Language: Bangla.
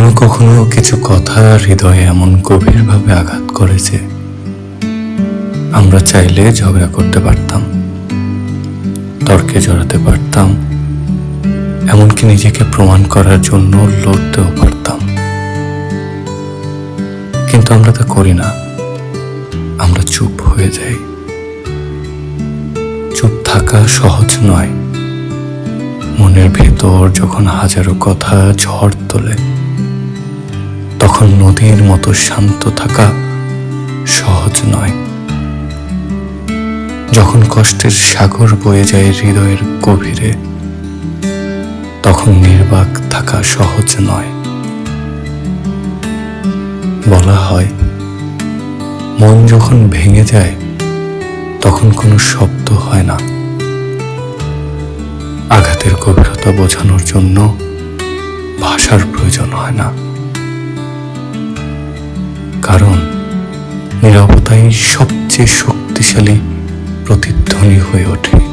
কখনো কখনো কিছু কথা হৃদয়ে এমন গভীরভাবে আঘাত করেছে। আমরা চাইলে ঝগড়া করতে পারতাম, তর্কে জড়াতে পারতাম, এমনকি নিজেকে প্রমাণ করার জন্য লড়তেও পারতাম। কিন্তু আমরা তা করি না। আমরা চুপ হয়ে যাই। চুপ থাকা সহজ নয়। মনের ভেতর যখন হাজারো কথা ঝড় তোলে তখন নদীর মতো শান্ত থাকা সহজ নয়। যখন কষ্টের সাগর বয়ে যায় হৃদয়ের গভীরে, তখন নির্বাক থাকা সহজ নয়। বলা হয়, মন যখন ভেঙে যায়, তখন কোনো শব্দ হয় না। আঘাতের গভীরতা বোঝানোর জন্য ভাষার প্রয়োজন হয় না। কারণ নীরবতাই সবচেয়ে শক্তিশালী প্রতিধ্বনি হয়ে ওঠে।